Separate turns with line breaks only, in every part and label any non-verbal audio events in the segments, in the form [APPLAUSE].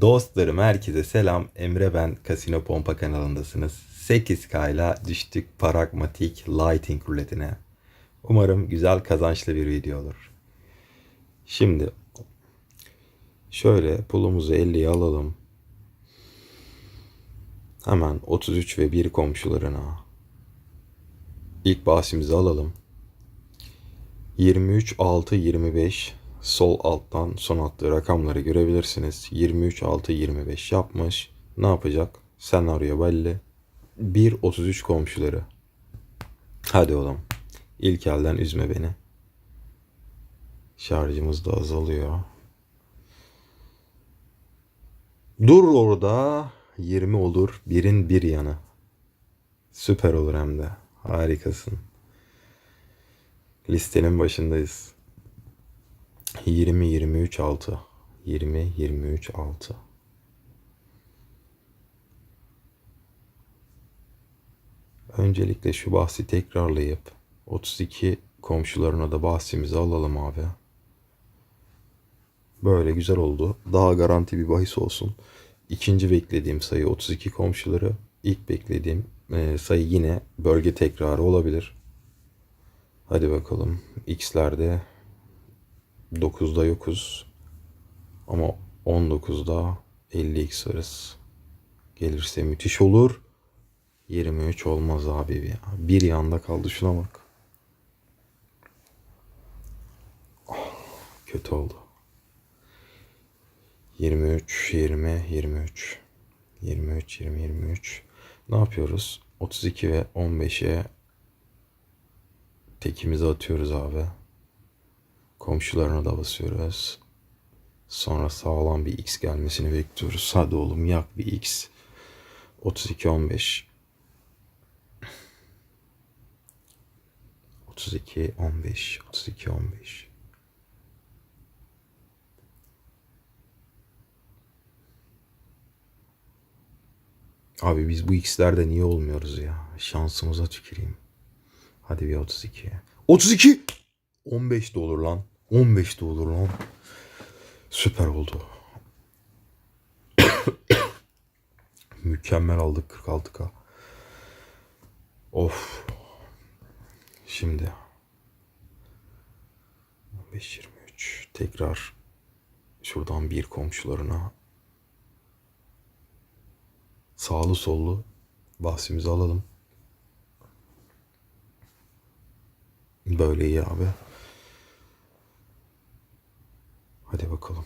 Dostlarım herkese selam. Emre ben Casino Pompa kanalındasınız. 8K ile düştük Pragmatic Lighting ruletine. Umarım güzel kazançlı bir video olur. Şimdi şöyle pulumuzu 50'ye alalım. Hemen 33 ve 1 komşularına ilk bahsimizi alalım. 23 6 25 sol alttan son attığı rakamları görebilirsiniz. 23 6 25 yapmış. Ne yapacak? Senaryo belli. 1 33 komşuları. Hadi oğlum. İlk elden üzme beni. Şarjımız da azalıyor. Dur orada. 20 olur. Birin bir yanı. Süper olur hem de. Harikasın. Listenin başındayız. 20 23 6 20 23 6 Öncelikle şu bahsi tekrarlayıp 32 komşularına da bahsimizi alalım abi. Böyle güzel oldu. Daha garanti bir bahis olsun. İkinci beklediğim sayı 32 komşuları. İlk beklediğim e, sayı yine bölge tekrarı olabilir. Hadi bakalım. X'lerde 9'da yokuz. Ama 19'da 50x varız. Gelirse müthiş olur. 23 olmaz abi ya. Bir yanda kaldı şuna bak. Ah, kötü oldu. 23, 20, 23. 23, 20, 23. Ne yapıyoruz? 32 ve 15'e tekimizi atıyoruz abi. Komşularına da basıyoruz. Sonra sağlam bir x gelmesini bekliyoruz. Hadi oğlum yak bir x. 32 15. 32 15 32 15. Abi biz bu x'lerde niye olmuyoruz ya? Şansımıza tüküreyim. Hadi bir 32. 32! 15 de olur lan. 15 de olur lan. Süper oldu. [COUGHS] Mükemmel aldık 46k. Of. Şimdi 15 23 tekrar şuradan bir komşularına sağlı sollu bahsimizi alalım. Böyle iyi abi. Hadi bakalım.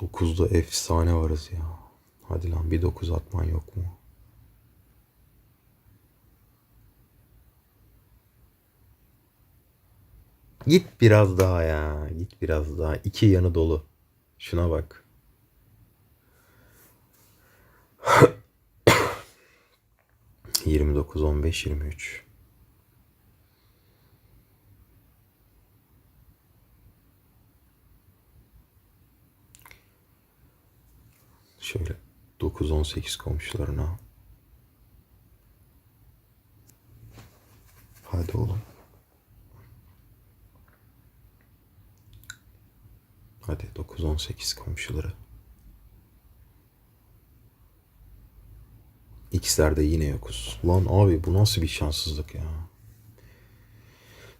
Dokuzda efsane varız ya. Hadi lan bir dokuz atman yok mu? Git biraz daha ya. Git biraz daha. İki yanı dolu. Şuna bak. [COUGHS] Yirmi dokuz, on beş, yirmi üç. Şöyle 9-18 komşularına. Hadi oğlum. Hadi 9-18 komşuları. X'lerde yine yokuz. Lan abi bu nasıl bir şanssızlık ya.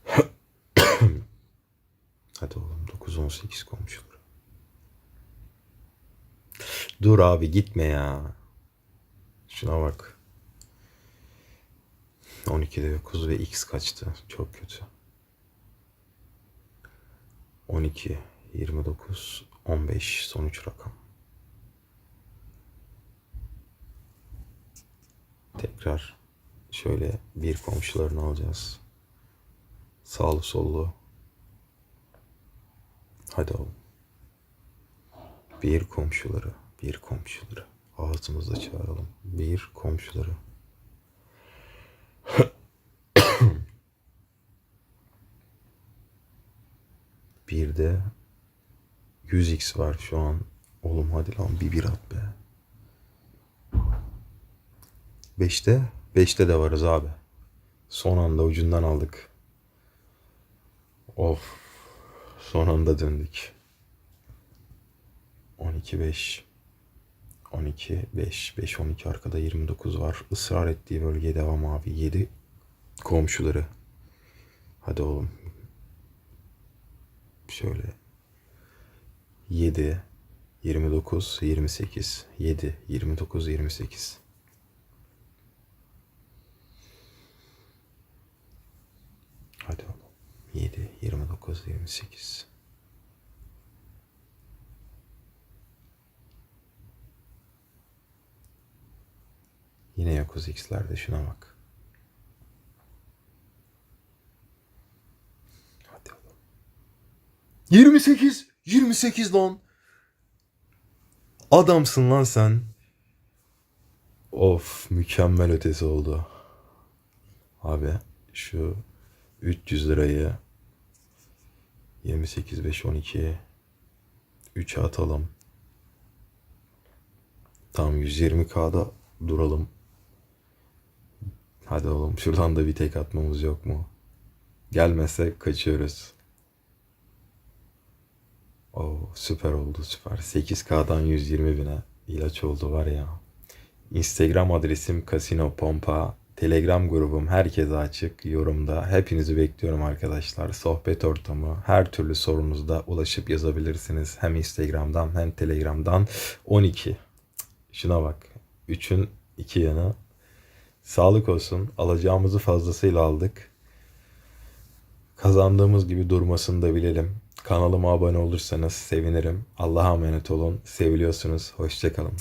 [COUGHS] Hadi oğlum 9-18 komşuları. Dur abi gitme ya. Şuna bak. 12'de 9 ve x kaçtı? Çok kötü. 12, 29, 15 sonuç rakam. Tekrar şöyle bir komşularını alacağız. Sağlı sollu. Hadi oğlum. Bir komşuları, bir komşuları. Ağzımızda çağıralım. Bir komşuları. [COUGHS] bir de 100x var şu an. Oğlum hadi lan bir bir at be. Beşte, beşte de varız abi. Son anda ucundan aldık. Of. Son anda döndük. 12 5 12 5 5 12 arkada 29 var. Israr ettiği bölgeye devam abi. 7 komşuları. Hadi oğlum. Şöyle 7 29 28 7 29 28 Hadi oğlum. 7 29 28 Yine yokuz x'lerde şuna bak. Hadi oğlum. 28 28 lan. Adamsın lan sen. Of mükemmel ötesi oldu. Abi şu 300 lirayı 28 5 12 3'e atalım. Tam 120k'da duralım. Hadi oğlum şuradan da bir tek atmamız yok mu? Gelmezse kaçıyoruz. Oo süper oldu süper. 8K'dan 120 bine ilaç oldu var ya. Instagram adresim Casino Pompa. Telegram grubum herkese açık yorumda. Hepinizi bekliyorum arkadaşlar. Sohbet ortamı her türlü sorunuzda ulaşıp yazabilirsiniz. Hem Instagram'dan hem Telegram'dan. 12. Şuna bak. 3'ün 2 yanı. Sağlık olsun. Alacağımızı fazlasıyla aldık. Kazandığımız gibi durmasını da bilelim. Kanalıma abone olursanız sevinirim. Allah'a emanet olun. Seviliyorsunuz. Hoşçakalın.